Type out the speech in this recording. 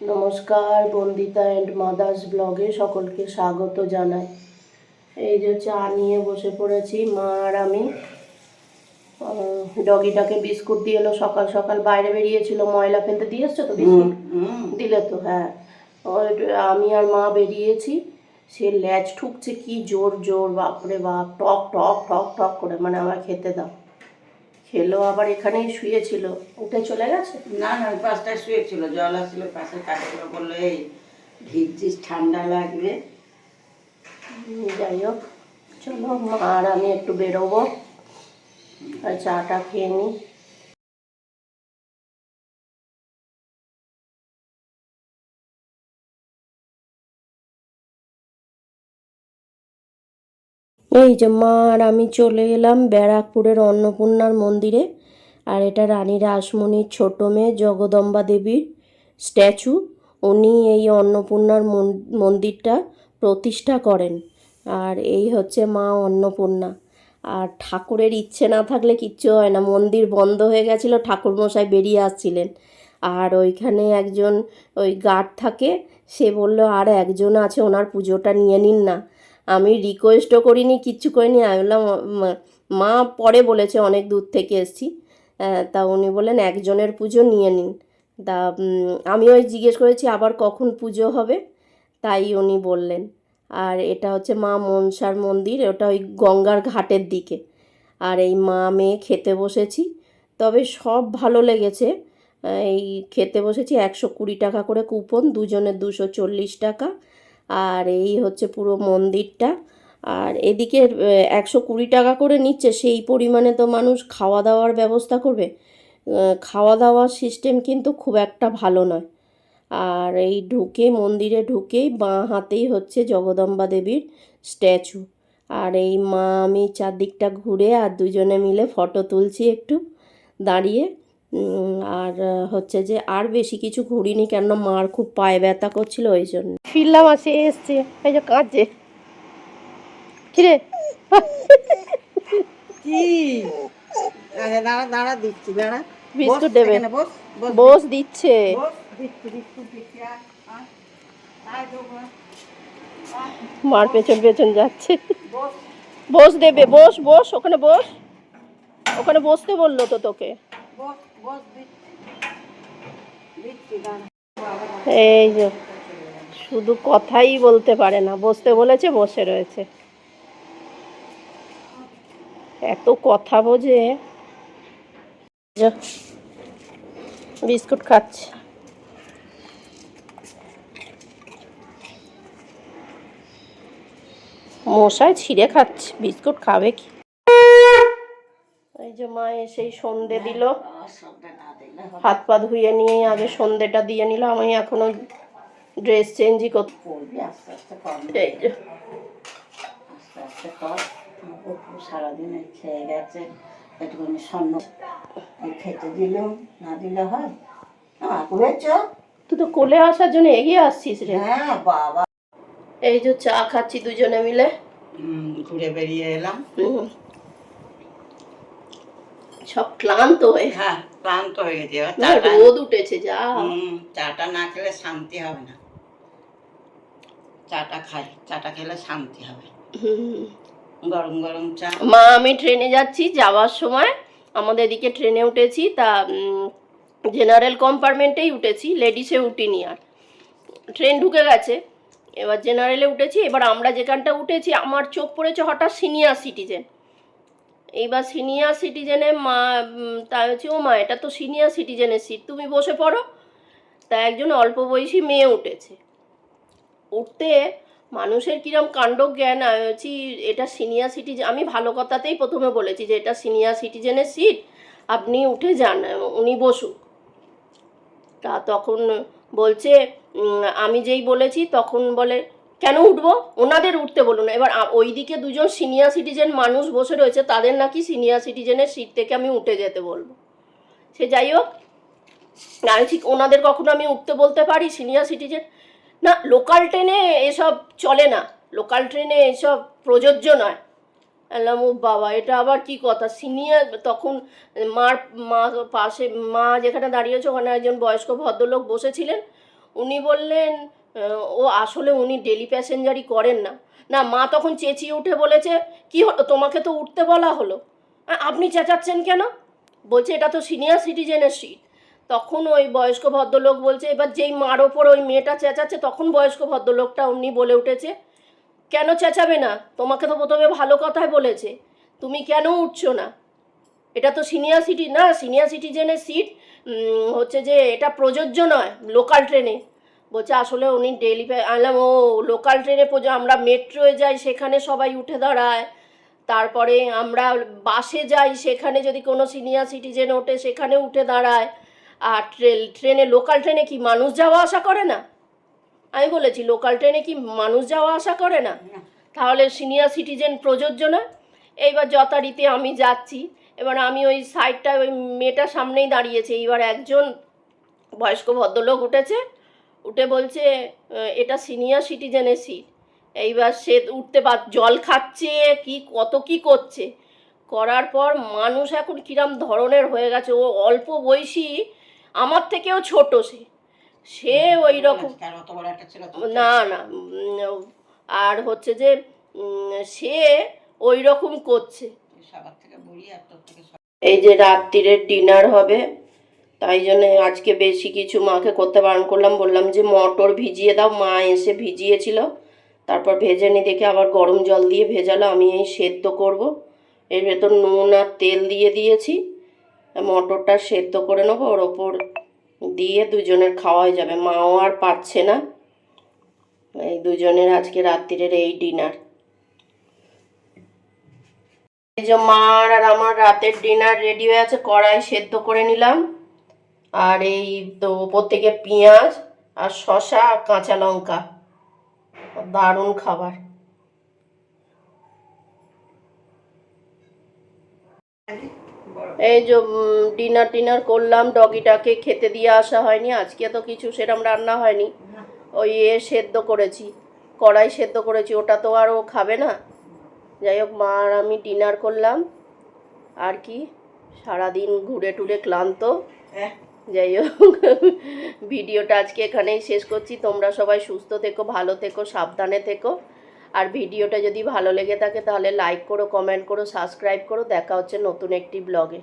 নমস্কার Bandita and mother's ব্লগে সকলকে স্বাগত জানাই। এই যে চা নিয়ে বসে পড়েছি মা আর আমি। ডগিটাকে বিস্কুট দিয়ে এলো সকাল সকাল বাইরে বেরিয়েছিল ময়লা ফেলতে দিয়ে এসছো তো বিস্কুট? দিলে তো হ্যাঁ। ওই আমি আর মা বেরিয়েছি সে ল্যাচ ঠুকছে কি জোর জোর বাপরে বাপ টক টক টক টক করে মানে আমার খেতে দাও। খেলো আবার এখানেই শুয়েছিল। উঠে চলে গেছে? না না ওই পাশটায় শুয়েছিল। জল আসছিল পাশে কাঠগুলো বলল এই ভিজছিস ঠান্ডা লাগবে। যাই হোক চলো মা আর আমি একটু বেরোবো। আর চাটা খেয়ে নিই এই যে মা আর আমি চলে এলাম ব্যারাকপুরের অন্নপূর্ণার মন্দিরে। আর এটা রানী রাসমণির ছোট মেয়ে জগদম্বা দেবীর স্ট্যাচু। উনি এই অন্নপূর্ণার মন- মন্দিরটা প্রতিষ্ঠা করেন। আর এই হচ্ছে মা অন্নপূর্ণা। আর ঠাকুরের ইচ্ছে না থাকলে কিচ্ছু হয় না। মন্দির বন্ধ হয়ে গেছিল, ঠাকুরমশাই বেরিয়ে আসছিলেন। আর ওইখানে একজন ওই গার্ড থাকে, সে বলল, আর একজন আছে, ওনার পুজোটা নিয়ে নিন না। আমি রিকোয়েস্টও করিনি, কিচ্ছু করিনি। আমি বললাম, "মা- পরে বলেছে, অনেক দূর থেকে এসছি। তা উনি বললেন, একজনের পুজো নিয়ে নিন। তা আমি ওই জিজ্ঞেস করেছি, আবার কখন পুজো হবে? তাই উনি বললেন, আর এটা হচ্ছে মা মনসার মন্দির, ওটা ওই গঙ্গার ঘাটের দিকে। আর এই মা মেয়ে খেতে বসেছি। তবে সব ভালো লেগেছে। এই খেতে বসেছি একশো কুড়ি টাকা করে কুপন, দুজনের দুশো চল্লিশ টাকা। আর এই হচ্ছে পুরো মন্দিরটা। আর এদিকে একশো কুড়ি টাকা করে নিচ্ছে, সেই পরিমাণে তো মানুষ খাওয়া দাওয়ার ব্যবস্থা করবে। খাওয়া দাওয়ার সিস্টেম কিন্তু খুব একটা ভালো নয়। আর এই ঢুকে, মন্দিরে ঢুকেই বাঁ হাতেই হচ্ছে জগদম্বা দেবীর স্ট্যাচু আর এই মা, আমি চারদিকটা ঘুরে আর দুজনে মিলে ফটো তুলছি একটু। দাঁড়িয়ে আর হচ্ছে যে আর বেশি কিছু ঘুরিনি কেননা মার খুব পায়ে ব্যথা করছিল ওই জন্য। ফিরলাম আসে এসছে এই যে কাঁদছে। কিরে? কি? আরে দাঁড়া দাঁড়া দিচ্ছি দাঁড়া। বিস্কুট দেবে। বস বস। বস দিচ্ছে। বস দিচ্ছি দিচ্ছি আয়, আয়। আয় দেবো, মার পেছন পেছন যাচ্ছে। বস। বস দেবে বস বস ওখানে বস। ওখানে বসতে বলল তো তোকে। এই যে শুধু কথাই বলতে পারে না, বসতে বলেছে, বসে রয়েছে। এত কথা বোঝে। বিস্কুট খাচ্ছে। মশায় ছিঁড়ে খাচ্ছে, বিস্কুট খাবে কি? এই যে মা এসেই সন্ধে দিল। না দিলে হাত পা ধুয়ে নিয়ে আগে সন্ধেটা দিয়ে নিলাম আমি এখনও ড্রেস চেঞ্জই করতে এই যে। সারাদিন খেয়ে গেছে। একটুখানি স্বর্ণ খেতে দিলেও না দিলে হয়। তুই তো কোলে আসার জন্য এগিয়ে আসছিস রে। হ্যাঁ বাবা। এই যে চা খাচ্ছি দুজনে মিলে। ঘুরে বেরিয়ে এলাম। সব ক্লান্ত হয়ে হ্যাঁ ক্লান্ত হয়ে গেছে না, রোদ উঠেছে যা। চাটা না খেলে শান্তি হবে না। চাটা খাই চাটা খেলে শান্তি হবে। গরম গরম চা। মা আমি ট্রেনে যাচ্ছি যাওয়ার সময়। আমাদের এদিকে ট্রেনে উঠেছি তা জেনারেল কম্পার্টমেন্টেই উঠেছি লেডিসে উঠিনি আর। ট্রেন ঢুকে গেছে এবার জেনারেলে উঠেছি এবার আমরা যেখানটা উঠেছি আমার চোখ পড়েছে হঠাৎ সিনিয়র সিটিজেন। এইবার সিনিয়র সিটিজেনে মা তাই হচ্ছে, ও মা, এটা তো সিনিয়র সিটিজেনের সিট তুমি বসে পড়ো। তা একজন অল্প বয়সী মেয়ে উঠেছে। উঠতে মানুষের কিরম কাণ্ড জ্ঞান, আমি এটা সিনিয়র সিটিজেন আমি ভালো কথাতেই প্রথমে বলেছি যে, এটা সিনিয়র সিটিজেনের সিট আপনি উঠে যান, উনি বসুক। তা তখন বলছে আমি যেই বলেছি, তখন বলে কেন উঠবো? ওনাদের উঠতে বলুন। এবার ওইদিকে দুজন সিনিয়র সিটিজেন মানুষ বসে রয়েছে, তাদের নাকি সিনিয়র সিটিজেনের সিট থেকে আমি উঠে যেতে বলব। সে যাই হোক আমি ঠিক ওনাদের কখনো আমি উঠতে বলতে পারি সিনিয়র সিটিজেন না লোকাল ট্রেনে এসব চলে না। লোকাল ট্রেনে এসব প্রযোজ্য নয়। বললাম ও বাবা, এটা আবার কি কথা? সিনিয়র তখন মার, মা পাশে, মা যেখানে দাঁড়িয়েছে ওখানে একজন বয়স্ক ভদ্রলোক বসেছিলেন। উনি বললেন ও আসলে উনি ডেলি প্যাসেঞ্জারই করেন না। না, মা তখন চেঁচিয়ে উঠে বলেছে, কি হলো? তোমাকে তো উঠতে বলা হলো। আপনি চেঁচাচ্ছেন কেন? বলছে, এটা তো সিনিয়র সিটিজেনের সিট তখন ওই বয়স্ক ভদ্রলোক বলছে, এবার যেই মার ওপর ওই মেয়েটা চেঁচাচ্ছে, তখন বয়স্ক ভদ্রলোকটা উনি বলে উঠেছে, কেন চেঁচাবে না? তোমাকে তো প্রথমে ভালো কথাই বলেছে। তুমি কেন উঠছো না? এটা তো সিনিয়র সিটি না সিনিয়র সিটিজেনের সিট হচ্ছে যে এটা প্রযোজ্য নয় লোকাল ট্রেনে বলছে আসলে উনি ডেলি আনলাম ও লোকাল ট্রেনে প্রযোজ্য আমরা মেট্রোয়ে যাই সেখানে সবাই উঠে দাঁড়ায়। তারপরে আমরা বাসে যাই সেখানে যদি কোনো সিনিয়র সিটিজেন ওঠে সেখানে উঠে দাঁড়ায়। আর ট্রেন ট্রেনে লোকাল ট্রেনে কি মানুষ যাওয়া আসা করে না? আমি বলেছি লোকাল ট্রেনে কি মানুষ যাওয়া আসা করে না? না। তাহলে সিনিয়র সিটিজেন প্রযোজ্য না? এইবার যথারীতি আমি যাচ্ছি। এবার আমি ওই সাইডটা ওই মেয়েটার সামনেই দাঁড়িয়েছি। এইবার একজন বয়স্ক ভদ্রলোক উঠেছে। উঠে বলছে এটা সিনিয়র সিটিজেনের সিট এইবার সে উঠতে পার জল খাচ্ছে কি কত কি করছে? করার পর মানুষ এখন কিরম ধরনের হয়ে গেছে। ও অল্প বয়সী আমার থেকেও ছোট সে। সে ওই রকম তো। না না। আর হচ্ছে যে সে ওই রকম করছে। এই যে রাত্রিরের ডিনার হবে। তাই জন্য আজকে বেশি কিছু মাকে করতে বারণ করলাম। বললাম যে মটর ভিজিয়ে দাও, মা এসে ভিজিয়েছিল। তারপর ভেজে নি, দেখে আবার গরম জল দিয়ে ভেজালো, আমি এই সেদ্ধ করব। এর ভেতর নুন আর তেল দিয়ে দিয়েছি। মটরটা সেদ্ধ করে নেব, ওর ওপর দিয়ে দুজনের খাওয়াই যাবে। মাও আর পাচ্ছে না। এই দুজনের আজকে রাত্রিরের এই ডিনার। এই যে মার আর আমার রাতের ডিনার রেডি হয়ে আছে, কড়াই সেদ্ধ করে নিলাম। আর এই তো ওপর থেকে পেঁয়াজ আর শসা আর কাঁচা লঙ্কা। দারুণ খাবার। এই যে ডিনার টিনার করলাম, ডগিটাকে খেতে দিয়ে আসা হয়নি, আজকে তো কিছু সেরকম রান্না হয়নি। ওই এ সেদ্ধ করেছি, কড়াই সেদ্ধ করেছি, ওটা তো আর ও খাবে না। যাই হোক, মা আর আমি ডিনার করলাম। আর কি? সারাদিন ঘুরে টুরে ক্লান্ত। হ্যাঁ। যাই হোক, ভিডিওটা আজকে এখানেই শেষ করছি। তোমরা সবাই সুস্থ থেকো, ভালো থেকো, সাবধানে থেকো। আর ভিডিওটা যদি ভালো লেগে থাকে তাহলে লাইক করো কমেন্ট করো সাবস্ক্রাইব করো। দেখা হচ্ছে নতুন একটি ব্লগে